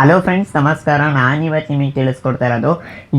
Hello friends ನಮಸ್ಕಾರ. ನಾನು ಇವತ್ತು ನಿಮಗೆ ತಿಳಿಸ್ಕೊಡ್ತಾ ಇರೋದು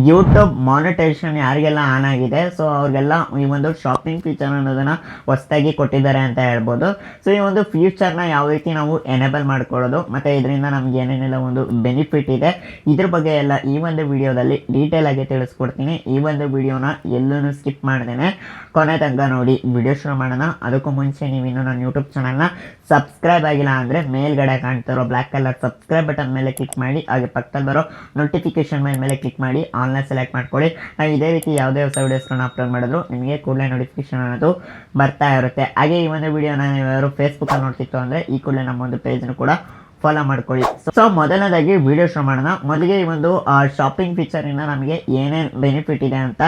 ಯೂಟ್ಯೂಬ್ ಮಾನಿಟೈಸೇಷನ್ ಯಾರಿಗೆಲ್ಲ ಆನ್ ಆಗಿದೆ. ಸೊ ಅವ್ರಿಗೆಲ್ಲ ಈ ಒಂದು ಶಾಪಿಂಗ್ ಫೀಚರ್ ಅನ್ನೋದನ್ನು ಹೊಸದಾಗಿ ಕೊಟ್ಟಿದ್ದಾರೆ ಅಂತ ಹೇಳ್ಬೋದು. ಸೊ ಈ ಒಂದು ಫ್ಯೂಚರ್ನ ಯಾವ ರೀತಿ ನಾವು ಎನೇಬಲ್ ಮಾಡ್ಕೊಳ್ಳೋದು, ಮತ್ತು ಇದರಿಂದ ನಮ್ಗೆ ಏನೇನೆಲ್ಲ ಒಂದು ಬೆನಿಫಿಟ್ ಇದೆ, ಇದ್ರ ಬಗ್ಗೆ ಎಲ್ಲ ಈ ಒಂದು ವಿಡಿಯೋದಲ್ಲಿ ಡೀಟೇಲ್ ಆಗಿ ತಿಳಿಸ್ಕೊಡ್ತೀನಿ. ಈ ಒಂದು ವಿಡಿಯೋನ ಎಲ್ಲೂ ಸ್ಕಿಪ್ ಮಾಡ್ದೇನೆ. ಕೊನೆ ತನಕ ನೋಡಿ ವಿಡಿಯೋ ಶುರು ಮಾಡೋಣ. ಅದಕ್ಕೂ ಮುಂಚೆ ನೀವು ಇನ್ನೂ ನನ್ನ ಯೂಟ್ಯೂಬ್ ಚಾನಲ್ನ ಸಬ್ಸ್ಕ್ರೈಬ್ ಆಗಿಲ್ಲ ಅಂದರೆ ಮೇಲ್ಗಡೆ ಕಾಣ್ತಿರೋ ಬ್ಲ್ಯಾಕ್ ಕಲರ್ ಸಬ್ಸ್ಕ್ರೈಬ್ ಬಟನ್ ಮೇಲೆ ಕ್ಲಿಕ್ ಮಾಡಿ, ಹಾಗೆ ಪಕ್ಕದಲ್ಲಿ ಬರೋ ನೋಟಿಫಿಕೇಶನ್ ಮೇಲೆ ಮೇಲೆ ಕ್ಲಿಕ್ ಮಾಡಿ ಆನ್ಲೈನ್ ಸೆಲೆಕ್ಟ್ ಮಾಡ್ಕೊಳ್ಳಿ. ನಾವು ಇದೇ ರೀತಿ ಯಾವುದೇ ಹೊಸ ವೀಡಿಯೋಸ್ಗಳನ್ನ ಅಪ್ಲೋಡ್ ಮಾಡಿದ್ರು, ನಿಮಗೆ ಕೂಡಲೇ ನೋಟಿಫಿಕೇಶನ್ ಅನ್ನೋದು ಬರ್ತಾ ಇರುತ್ತೆ. ಹಾಗೆ ಈ ಒಂದು ವಿಡಿಯೋನ ನಾನು ಯಾರು ಫೇಸ್ಬುಕ್ಕಲ್ಲಿ ನೋಡ್ತಿತ್ತು ಅಂದರೆ, ಈ ಕೂಡಲೇ ನಮ್ಮ ಒಂದು ಪೇಜ್ನು ಕೂಡ ಫಾಲೋ ಮಾಡ್ಕೊಳ್ಳಿ. ಸೊ ಮೊದಲನೇದಾಗಿ ವಿಡಿಯೋ ಶುರು ಮಾಡೋಣ. ಮೊದಲಿಗೆ ಈ ಒಂದು ಶಾಪಿಂಗ್ ಫೀಚರಿಂದ ನಮಗೆ ಏನೇನು ಬೆನಿಫಿಟ್ ಇದೆ ಅಂತ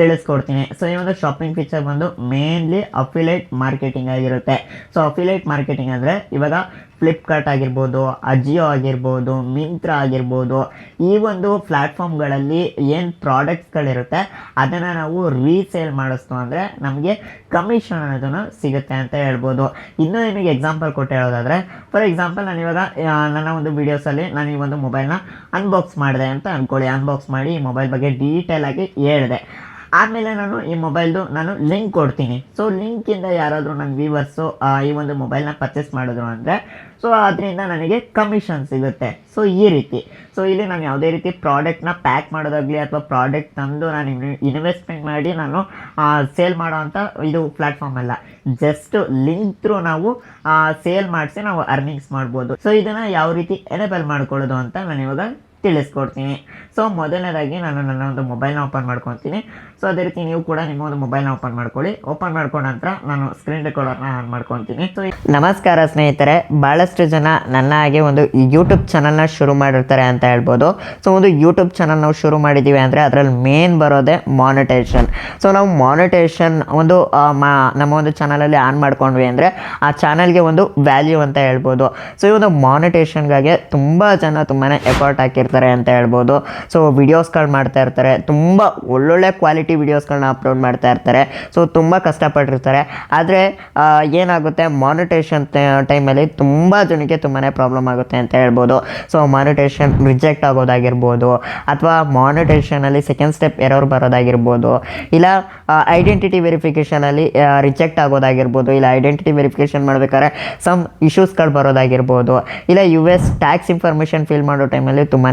ತಿಳಿಸ್ಕೊಡ್ತೀನಿ. ಸೊ ಈ ಒಂದು ಶಾಪಿಂಗ್ ಫೀಚರ್ ಬಂದು ಮೇನ್ಲಿ ಅಫಿಲೇಟ್ ಮಾರ್ಕೆಟಿಂಗ್ ಆಗಿರುತ್ತೆ. ಸೊ ಅಫಿಲೇಟ್ ಮಾರ್ಕೆಟಿಂಗ್ ಅಂದರೆ ಇವಾಗ ಫ್ಲಿಪ್ಕಾರ್ಟ್ ಆಗಿರ್ಬೋದು ಅಜಿಯೋ ಆಗಿರ್ಬೋದು ಮಿಂತ್ರ ಆಗಿರ್ಬೋದು, ಈ ಒಂದು ಪ್ಲ್ಯಾಟ್ಫಾರ್ಮ್ಗಳಲ್ಲಿ ಏನು ಪ್ರಾಡಕ್ಟ್ಸ್ಗಳಿರುತ್ತೆ ಅದನ್ನು ನಾವು ರೀಸೇಲ್ ಮಾಡಿಸ್ತು ಅಂದರೆ ನಮಗೆ ಕಮಿಷನ್ ಅನ್ನೋದನ್ನು ಸಿಗುತ್ತೆ ಅಂತ ಹೇಳ್ಬೋದು. ಇನ್ನೂ ನಿಮಗೆ ಎಕ್ಸಾಂಪಲ್ ಕೊಟ್ಟು ಹೇಳೋದಾದರೆ ಫಾರ್ ಎಕ್ಸಾಂಪಲ್ ನಾನು ಇವಾಗ ನನ್ನ ಒಂದು ವೀಡಿಯೋಸಲ್ಲಿ ನಾನು ಈ ಒಂದು ಮೊಬೈಲ್ನ ಅನ್ಬಾಕ್ಸ್ ಮಾಡಿದೆ ಅಂತ ಅಂದ್ಕೊಳ್ಳಿ ಅನ್ಬಾಕ್ಸ್ ಮಾಡಿ ಈ ಮೊಬೈಲ್ ಬಗ್ಗೆ ಡೀಟೇಲಾಗಿ ಹೇಳಿದೆ. ಆಮೇಲೆ ನಾನು ಈ ಮೊಬೈಲ್ದು ನಾನು ಲಿಂಕ್ ಕೊಡ್ತೀನಿ. ಸೊ ಲಿಂಕಿಂದ ಯಾರಾದರೂ ನನ್ನ ವ್ಯೂವರ್ಸು ಈ ಒಂದು ಮೊಬೈಲ್ನ ಪರ್ಚೇಸ್ ಮಾಡಿದ್ರು ಅಂದರೆ ಸೊ ಅದರಿಂದ ನನಗೆ ಕಮಿಷನ್ ಸಿಗುತ್ತೆ. ಸೊ ಈ ರೀತಿ. ಸೊ ಇಲ್ಲಿ ನಾನು ಯಾವುದೇ ರೀತಿ ಪ್ರಾಡಕ್ಟ್ನ ಪ್ಯಾಕ್ ಮಾಡೋದಾಗಲಿ ಅಥವಾ ಪ್ರಾಡಕ್ಟ್ ತಂದು ನಾನು ಇನ್ವೆಸ್ಟ್ಮೆಂಟ್ ಮಾಡಿ ನಾನು ಸೇಲ್ ಮಾಡೋ ಅಂಥ ಇದು ಪ್ಲ್ಯಾಟ್ಫಾರ್ಮ್ ಅಲ್ಲ. ಜಸ್ಟ್ ಲಿಂಕ್ ಥ್ರೂ ನಾವು ಸೇಲ್ ಮಾಡಿಸಿ ನಾವು ಅರ್ನಿಂಗ್ಸ್ ಮಾಡ್ಬೋದು. ಸೊ ಇದನ್ನು ಯಾವ ರೀತಿ ಎನೇಬಲ್ ಮಾಡ್ಕೊಳ್ಳೋದು ಅಂತ ನಾನು ಇವಾಗ ತಿಳಿಸ್ಕೊಡ್ತೀನಿ. ಸೊ ಮೊದಲನೇದಾಗಿ ನಾನು ನನ್ನ ಒಂದು ಮೊಬೈಲ್ನ ಓಪನ್ ಮಾಡ್ಕೊತೀನಿ. ಸೊ ಅದೇ ರೀತಿ ನೀವು ಕೂಡ ನಿಮ್ಮ ಒಂದು ಮೊಬೈಲ್ನ ಓಪನ್ ಮಾಡ್ಕೊಳ್ಳಿ. ಓಪನ್ ಮಾಡ್ಕೊಂಡ ನಂತರ ನಾನು ಸ್ಕ್ರೀನ್ ರೆಕಾರ್ಡರ್ನ ಆನ್ ಮಾಡ್ಕೊತೀನಿ. ಸೊ ನಮಸ್ಕಾರ ಸ್ನೇಹಿತರೆ. ಭಾಳಷ್ಟು ಜನ ನನ್ನ ಹಾಗೆ ಒಂದು ಯೂಟ್ಯೂಬ್ ಚಾನಲ್ನ ಶುರು ಮಾಡಿರ್ತಾರೆ ಅಂತ ಹೇಳ್ಬೋದು. ಸೊ ಒಂದು ಯೂಟ್ಯೂಬ್ ಚಾನಲ್ ನಾವು ಶುರು ಮಾಡಿದ್ದೀವಿ ಅಂದರೆ ಅದರಲ್ಲಿ ಮೇನ್ ಬರೋದೇ ಮಾನಿಟೇಷನ್ ಸೊ ನಾವು ಮಾನಿಟೇಷನ್ ಒಂದು ನಮ್ಮ ಒಂದು ಚಾನಲಲ್ಲಿ ಆನ್ ಮಾಡ್ಕೊಂಡ್ವಿ ಅಂದರೆ ಆ ಚಾನಲ್ಗೆ ಒಂದು ವ್ಯಾಲ್ಯೂ ಅಂತ ಹೇಳ್ಬೋದು. ಸೊ ಈ ಒಂದು ಮಾನಿಟೇಷನ್ಗಾಗಿ ತುಂಬ ಜನ ತುಂಬಾ ಎಫರ್ಟ್ ಹಾಕಿರ್ತಾರೆ. ಅಂತ ಹೇಳ್ಬೋದು. ಸೊ ವಿಡಿಯೋಸ್ಗಳು ಮಾಡ್ತಾ ಇರ್ತಾರೆ. ತುಂಬ ಒಳ್ಳೊಳ್ಳೆ ಕ್ವಾಲಿಟಿ ವಿಡಿಯೋಸ್ಗಳನ್ನ ಅಪ್ಲೋಡ್ ಮಾಡ್ತಾ ಇರ್ತಾರೆ. ಸೊ ತುಂಬ ಕಷ್ಟಪಟ್ಟಿರ್ತಾರೆ. ಆದರೆ ಏನಾಗುತ್ತೆ? ಮಾನಿಟೇಷನ್ ಟೈಮಲ್ಲಿ ತುಂಬ ಜನಕ್ಕೆ ತುಂಬಾ ಪ್ರಾಬ್ಲಮ್ ಆಗುತ್ತೆ ಅಂತ ಹೇಳ್ಬೋದು. ಸೊ ಮಾನಿಟೇಷನ್ ರಿಜೆಕ್ಟ್ ಆಗೋದಾಗಿರ್ಬೋದು. ಅಥವಾ ಮಾನಿಟೇಷನಲ್ಲಿ ಸೆಕೆಂಡ್ ಸ್ಟೆಪ್ ಎರರ್ ಬರೋದಾಗಿರ್ಬೋದು. ಇಲ್ಲ ಐಡೆಂಟಿಟಿ ವೆರಿಫಿಕೇಷನಲ್ಲಿ ರಿಜೆಕ್ಟ್ ಆಗೋದಾಗಿರ್ಬೋದು. ಇಲ್ಲ ಐಡೆಂಟಿಟಿ ವೆರಿಫಿಕೇಷನ್ ಮಾಡಬೇಕಾದ್ರೆ ಸಮ್ ಇಶ್ಯೂಸ್ಗಳು ಬರೋದಾಗಿರ್ಬೋದು. ಇಲ್ಲ U S tax information fill ಮಾಡೋ ಟೈಮಲ್ಲಿ ತುಂಬಾ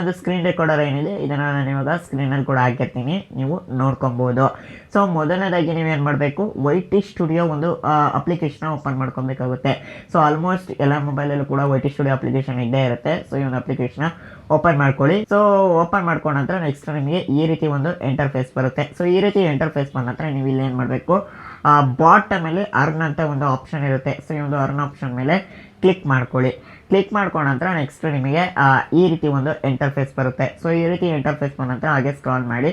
ಒಂದು ಸ್ಕ್ರೀನ್ ರೆಕಾರ್ಡರ್ ಏನಿದೆ, ಇದನ್ನು ನಾನು ಇವಾಗ ಸ್ಕ್ರೀನಲ್ಲಿ ಕೂಡ ಹಾಕಿರ್ತೀನಿ. ನೀವು ನೋಡ್ಕೊಬೋದು. ಸೊ ಮೊದಲನೇದಾಗಿ ನೀವೇನು ಮಾಡಬೇಕು ವೈ ಟಿ ಸ್ಟುಡಿಯೋ ಒಂದು ಅಪ್ಲಿಕೇಶನ್ ಓಪನ್ ಮಾಡ್ಕೊಬೇಕಾಗುತ್ತೆ. ಸೊ ಆಲ್ಮೋಸ್ಟ್ ಎಲ್ಲ ಮೊಬೈಲಲ್ಲೂ ಕೂಡ ವೈ ಟಿ ಸ್ಟುಡಿಯೋ ಅಪ್ಲಿಕೇಶನ್ ಇದ್ದೇ ಇರುತ್ತೆ. ಸೊ ಈ ಒಂದು ಅಪ್ಲಿಕೇಶನ್ ಓಪನ್ ಮಾಡ್ಕೊಳ್ಳಿ. ಸೊ ಓಪನ್ ಮಾಡ್ಕೊಂಡ ನಂತರ ನೆಕ್ಸ್ಟ್ ನಿಮಗೆ ಈ ರೀತಿ ಒಂದು ಎಂಟರ್ಫೇಸ್ ಬರುತ್ತೆ. ಸೊ ಈ ರೀತಿ ಎಂಟರ್ಫೇಸ್ ಬಂದ ನಂತರ ನೀವು ಇಲ್ಲಿ ಏನು ಮಾಡಬೇಕು ಬಾಟಮಲ್ಲಿ ಅರ್ನ್ ಅಂತ ಒಂದು ಆಪ್ಷನ್ ಇರುತ್ತೆ. ಸೊ ಈ ಒಂದು ಅರ್ನ್ ಆಪ್ಷನ್ ಮೇಲೆ ಕ್ಲಿಕ್ ಮಾಡ್ಕೊಳ್ಳಿ. ಕ್ಲಿಕ್ ಮಾಡ್ಕೊಂಡ ನಂತರ ನೆಕ್ಸ್ಟ್ ನಿಮಗೆ ಈ ರೀತಿ ಒಂದು ಎಂಟರ್ಫೇಸ್ ಬರುತ್ತೆ. ಸೊ ಈ ರೀತಿ ಇಂಟರ್ಫೇಸ್ ಬಂದ ನಂತರ ಹಾಗೆ ಸ್ಕ್ರಾಲ್ ಮಾಡಿ.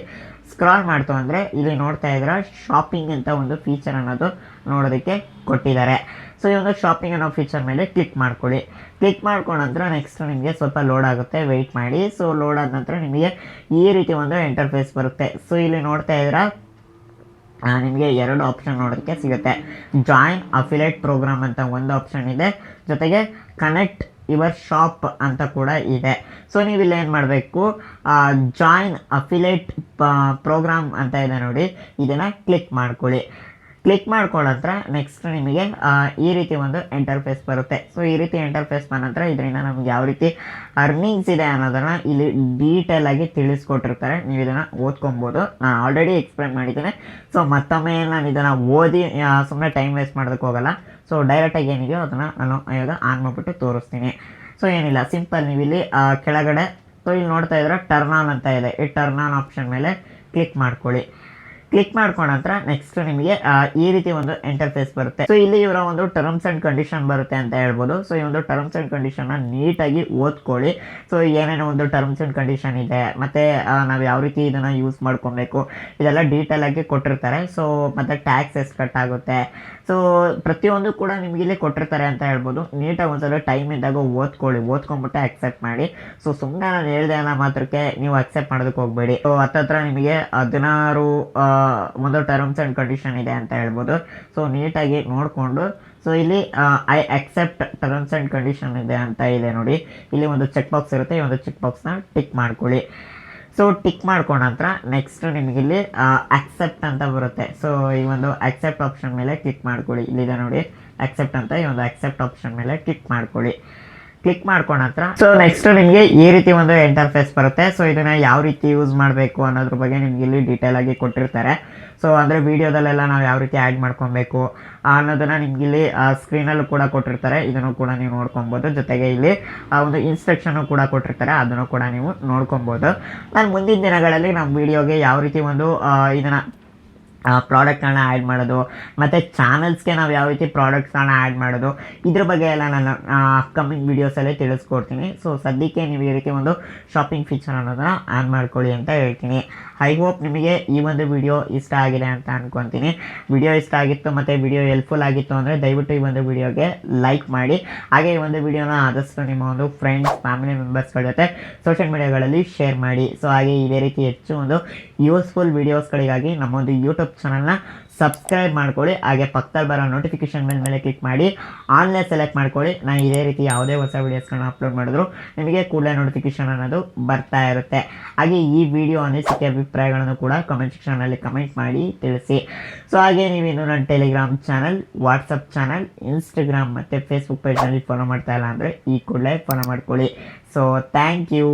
ಸ್ಕ್ರಾಲ್ ಮಾಡ್ತು ಅಂದರೆ ಇಲ್ಲಿ ನೋಡ್ತಾ ಇದ್ರೆ ಶಾಪಿಂಗ್ ಅಂತ ಒಂದು ಫೀಚರ್ ಅನ್ನೋದು ನೋಡೋದಕ್ಕೆ ಕೊಟ್ಟಿದ್ದಾರೆ. ಸೊ ಈ ಒಂದು ಶಾಪಿಂಗ್ ಅನ್ನೋ ಫೀಚರ್ ಮೇಲೆ ಕ್ಲಿಕ್ ಮಾಡ್ಕೊಳ್ಳಿ. ಕ್ಲಿಕ್ ಮಾಡ್ಕೊಂಡ ನಂತರ ನೆಕ್ಸ್ಟ್ ನಿಮಗೆ ಸ್ವಲ್ಪ ಲೋಡ್ ಆಗುತ್ತೆ. ವೆಯ್ಟ್ ಮಾಡಿ. ಸೊ ಲೋಡ್ ಆದ ನಂತರ ನಿಮಗೆ ಈ ರೀತಿ ಒಂದು ಎಂಟರ್ಫೇಸ್ ಬರುತ್ತೆ. ಸೊ ಇಲ್ಲಿ ನೋಡ್ತಾ ಇದ್ದೀರಾ ನಿಮಗೆ ಎರಡು ಆಪ್ಷನ್ ನೋಡೋದಕ್ಕೆ ಸಿಗುತ್ತೆ. ಜಾಯಿನ್ ಅಫಿಲೇಟ್ ಪ್ರೋಗ್ರಾಮ್ ಅಂತ ಒಂದು ಆಪ್ಷನ್ ಇದೆ. ಜೊತೆಗೆ ಕನೆಕ್ಟ್ ಯುವರ್ ಶಾಪ್ ಅಂತ ಕೂಡ ಇದೆ. ಸೊ ನೀವು ಇಲ್ಲಿ ಏನು ಮಾಡಬೇಕು? ಜಾಯಿನ್ ಅಫಿಲೇಟ್ ಪ್ರೋಗ್ರಾಮ್ ಅಂತ ಇದೆ ನೋಡಿ. ಇದನ್ನು ಕ್ಲಿಕ್ ಮಾಡ್ಕೊಳ್ಳಿ. ಕ್ಲಿಕ್ ಮಾಡ್ಕೊಳ್ಳೋ ನೆಕ್ಸ್ಟ್ ನಿಮಗೆ ಈ ರೀತಿ ಒಂದು ಎಂಟರ್ಫೇಸ್ ಬರುತ್ತೆ. ಸೊ ಈ ರೀತಿ ಎಂಟರ್ಫೇಸ್ ಬಂದ ನಂತರ ಇದರಿಂದ ನಮ್ಗೆ ಯಾವ ರೀತಿ ಅರ್ನಿಂಗ್ಸ್ ಇದೆ ಅನ್ನೋದನ್ನು ಇಲ್ಲಿ ಡೀಟೇಲ್ ಆಗಿ ತಿಳಿಸ್ಕೊಟ್ಟಿರ್ತಾರೆ. ನೀವು ಇದನ್ನ ಓದ್ಕೊಬೋದು. ನಾನು ಆಲ್ರೆಡಿ ಎಕ್ಸ್ಪ್ಲೇನ್ ಮಾಡಿದ್ದೇನೆ. ಸೊ ಮತ್ತೊಮ್ಮೆ ನಾನು ಇದನ್ನು ಓದಿ ಸುಮ್ಮನೆ ಟೈಮ್ ವೇಸ್ಟ್ ಮಾಡೋದಕ್ಕೆ ಹೋಗಲ್ಲ. ಸೊ ಡೈರೆಕ್ಟಾಗಿ ಏನಿದೆಯೋ ಅದನ್ನು ನಾನು ಇವಾಗ ಆನ್ ಮಾಡಿಬಿಟ್ಟು ತೋರಿಸ್ತೀನಿ. ಸೊ ಏನಿಲ್ಲ. ಸಿಂಪಲ್ ನೀವು ಇಲ್ಲಿ ಕೆಳಗಡೆ ಸೊ ಇಲ್ಲಿ ನೋಡ್ತಾ ಇದ್ರೆ ಟರ್ನ್ ಆನ್ ಅಂತ ಇದೆ. ಈ ಟರ್ನ್ ಆನ್ ಆಪ್ಷನ್ ಮೇಲೆ ಕ್ಲಿಕ್ ಮಾಡ್ಕೊಳ್ಳಿ. ಕ್ಲಿಕ್ ಮಾಡ್ಕೊಂಡ ನಂತರ ನೆಕ್ಸ್ಟ್ ನಿಮಗೆ ಈ ರೀತಿ ಒಂದು ಇಂಟರ್ಫೇಸ್ ಬರುತ್ತೆ. ಸೊ ಇಲ್ಲಿ ಇವರ ಒಂದು ಟರ್ಮ್ಸ್ ಅಂಡ್ ಕಂಡೀಷನ್ ಬರುತ್ತೆ ಅಂತ ಹೇಳ್ಬೋದು. ಸೊ ಈ ಒಂದು ಟರ್ಮ್ಸ್ ಅಂಡ್ ಕಂಡೀಷನ್ನ ನೀಟಾಗಿ ಓದ್ಕೊಳ್ಳಿ. ಸೊ ಏನೇನೋ ಒಂದು ಟರ್ಮ್ಸ್ ಅಂಡ್ ಕಂಡೀಷನ್ ಇದೆ, ಮತ್ತೆ ನಾವು ಯಾವ ರೀತಿ ಇದನ್ನ ಯೂಸ್ ಮಾಡ್ಕೊಬೇಕು, ಇದೆಲ್ಲ ಡೀಟೇಲ್ ಆಗಿ ಕೊಟ್ಟಿರ್ತಾರೆ. ಸೊ ಮತ್ತೆ ಟ್ಯಾಕ್ಸ್ ಎಷ್ಟು ಕಟ್ ಆಗುತ್ತೆ. ಸೊ ಪ್ರತಿಯೊಂದು ಕೂಡ ನಿಮಗೆ ಇಲ್ಲಿ ಕೊಟ್ಟಿರ್ತಾರೆ ಅಂತ ಹೇಳ್ಬೋದು. ನೀಟಾಗಿ ಒಂದ್ಸಲ ಟೈಮ್ ಇದ್ದಾಗ ಓದ್ಕೊಳ್ಳಿ ಓದ್ಕೊಂಡ್ಬಿಟ್ಟು ಅಕ್ಸೆಪ್ಟ್ ಮಾಡಿ. ಸೊ ಸುಮ್ಮನೆ ನಾನು ಹೇಳಿದೆ ಅನ್ನೋ ಮಾತ್ರಕ್ಕೆ ನೀವು ಅಕ್ಸೆಪ್ಟ್ ಮಾಡೋದಕ್ಕೆ ಹೋಗಬೇಡಿ. ಸೊ ಹತ್ತತ್ರ ನಿಮಗೆ ಹದಿನಾರು ಒಂದು ಟರ್ಮ್ಸ್ ಆ್ಯಂಡ್ ಕಂಡೀಷನ್ ಇದೆ ಅಂತ ಹೇಳ್ಬೋದು. ಸೊ ನೀಟಾಗಿ ನೋಡಿಕೊಂಡು ಸೊ ಇಲ್ಲಿ I accept terms and condition ಇದೆ ಅಂತ ಇದೆ ನೋಡಿ. ಇಲ್ಲಿ ಒಂದು ಚೆಕ್ ಬಾಕ್ಸ್ ಇರುತ್ತೆ, ಈ ಒಂದು ಚೆಕ್ ಬಾಕ್ಸ್ನ ಟಿಕ್ ಮಾಡ್ಕೊಳ್ಳಿ. ಸೊ ಟಿಕ್ ಮಾಡ್ಕೊಂಡ ನಂತರ ನೆಕ್ಸ್ಟ್ ನಿಮಗೆ ಇಲ್ಲಿ ಅಕ್ಸೆಪ್ಟ್ ಅಂತ ಬರುತ್ತೆ. ಸೊ ಈ ಒಂದು ಅಕ್ಸೆಪ್ಟ್ ಆಪ್ಷನ್ ಮೇಲೆ ಕ್ಲಿಕ್ ಮಾಡ್ಕೊಳ್ಳಿ. ಇಲ್ಲಿದೆ ನೋಡಿ ಅಕ್ಸೆಪ್ಟ್ ಅಂತ ಈ ಒಂದು ಅಕ್ಸೆಪ್ಟ್ ಆಪ್ಷನ್ ಮೇಲೆ ಕ್ಲಿಕ್ ಮಾಡ್ಕೊಳ್ಳಿ. ಕ್ಲಿಕ್ ಮಾಡ್ಕೊಂಡ ನಂತರ ಸೊ ನೆಕ್ಸ್ಟ್ ನಿಮಗೆ ಈ ರೀತಿ ಒಂದು ಇಂಟರ್ಫೇಸ್ ಬರುತ್ತೆ. ಸೊ ಇದನ್ನ ಯಾವ ರೀತಿ ಯೂಸ್ ಮಾಡಬೇಕು ಅನ್ನೋದ್ರ ಬಗ್ಗೆ ನಿಮ್ಗೆ ಇಲ್ಲಿ ಡೀಟೇಲ್ ಆಗಿ ಕೊಟ್ಟಿರ್ತಾರೆ. ಸೊ ಅಂದರೆ ವಿಡಿಯೋದಲ್ಲೆಲ್ಲ ನಾವು ಯಾವ ರೀತಿ ಆ್ಯಡ್ ಮಾಡ್ಕೊಬೇಕು ಅನ್ನೋದನ್ನ ನಿಮ್ಗೆ ಇಲ್ಲಿ ಸ್ಕ್ರೀನಲ್ಲೂ ಕೂಡ ಕೊಟ್ಟಿರ್ತಾರೆ. ಇದನ್ನು ಕೂಡ ನೀವು ನೋಡ್ಕೊಬೋದು. ಜೊತೆಗೆ ಇಲ್ಲಿ, ಆ, ಒಂದು ಇನ್ಸ್ಟ್ರಕ್ಷನ್ ಕೂಡ ಕೊಟ್ಟಿರ್ತಾರೆ. ಅದನ್ನು ಕೂಡ ನೀವು ನೋಡ್ಕೊಬೋದು. ನಾನು ಮುಂದಿನ ದಿನಗಳಲ್ಲಿ ನಮ್ಮ ವಿಡಿಯೋಗೆ ಯಾವ ರೀತಿ ಒಂದು ಇದನ್ನ ಪ್ರಾಡಕ್ಟ್ಗಳನ್ನ ಆ್ಯಡ್ ಮಾಡೋದು, ಮತ್ತು ಚಾನಲ್ಸ್ಗೆ ನಾವು ಯಾವ ರೀತಿ ಪ್ರಾಡಕ್ಟ್ಸ್ಗಳನ್ನ ಆ್ಯಡ್ ಮಾಡೋದು, ಇದ್ರ ಬಗ್ಗೆ ಎಲ್ಲ ನಾನು ಅಪ್ಕಮಿಂಗ್ ವೀಡಿಯೋಸಲ್ಲೇ ತಿಳಿಸ್ಕೊಡ್ತೀನಿ. ಸೊ ಸದ್ಯಕ್ಕೆ ನೀವು ಈ ರೀತಿ ಒಂದು ಶಾಪಿಂಗ್ ಫೀಚರ್ ಅನ್ನೋದನ್ನ ಆನ್ ಮಾಡ್ಕೊಳ್ಳಿ ಅಂತ ಹೇಳ್ತೀನಿ. ಐ ಹೋಪ್ ನಿಮಗೆ ಈ ಒಂದು ವಿಡಿಯೋ ಇಷ್ಟ ಆಗಿದೆ ಅಂತ ಅಂದ್ಕೊತೀನಿ ವಿಡಿಯೋ ಇಷ್ಟ ಆಗಿತ್ತು ಮತ್ತು ವಿಡಿಯೋ ಹೆಲ್ಪ್ಫುಲ್ ಆಗಿತ್ತು ಅಂದರೆ ದಯವಿಟ್ಟು ಈ ಒಂದು ವಿಡಿಯೋಗೆ ಲೈಕ್ ಮಾಡಿ. ಹಾಗೆ ಈ ಒಂದು ವಿಡಿಯೋನ ಆದಷ್ಟು ನಿಮ್ಮ ಒಂದು ಫ್ರೆಂಡ್ಸ್ ಫ್ಯಾಮಿಲಿ ಮೆಂಬರ್ಸ್ಗಳ ಜೊತೆ ಸೋಷಿಯಲ್ ಮೀಡಿಯಾಗಳಲ್ಲಿ ಶೇರ್ ಮಾಡಿ. ಸೊ ಹಾಗೆ ಇದೇ ರೀತಿ ಹೆಚ್ಚು ಒಂದು ಯೂಸ್ಫುಲ್ ವೀಡಿಯೋಸ್ಗಳಿಗಾಗಿ ನಮ್ಮ ಒಂದು ಯೂಟ್ಯೂಬ್ ಚಾನಲ್ನ ಸಬ್ಸ್ಕ್ರೈಬ್ ಮಾಡ್ಕೊಳ್ಳಿ. ಹಾಗೆ ಪಕ್ಕದಲ್ಲಿ ಬರೋ ನೋಟಿಫಿಕೇಶನ್ ಮೇಲೆ ಮೇಲೆ ಕ್ಲಿಕ್ ಮಾಡಿ. ಆನ್ಲೈನ್ ಸೆಲೆಕ್ಟ್ ಮಾಡ್ಕೊಳ್ಳಿ. ನಾನು ಇದೇ ರೀತಿ ಯಾವುದೇ ಹೊಸ ವೀಡಿಯೋಸ್ಗಳನ್ನ ಅಪ್ಲೋಡ್ ಮಾಡಿದ್ರು ನಿಮಗೆ ಕೂಡಲೇ ನೋಟಿಫಿಕೇಶನ್ ಅನ್ನೋದು ಬರ್ತಾ ಇರುತ್ತೆ. ಹಾಗೆ ಈ ವಿಡಿಯೋ ಅನಿಸಿಕೆ ಅಭಿಪ್ರಾಯಗಳನ್ನು ಕೂಡ ಕಮೆಂಟ್ ಸೆಕ್ಷನಲ್ಲಿ ಕಮೆಂಟ್ ಮಾಡಿ ತಿಳಿಸಿ. ಸೊ ಹಾಗೆ ನೀವಿನ್ನು ನನ್ನ Telegram channel WhatsApp channel Instagram ಮತ್ತು ಫೇಸ್ಬುಕ್ ಪೇಜ್ನಲ್ಲಿ ಫಾಲೋ ಮಾಡ್ತಾ ಇಲ್ಲ ಅಂದರೆ ಈ ಕೂಡಲೇ ಫಾಲೋ ಮಾಡ್ಕೊಳ್ಳಿ. So thank you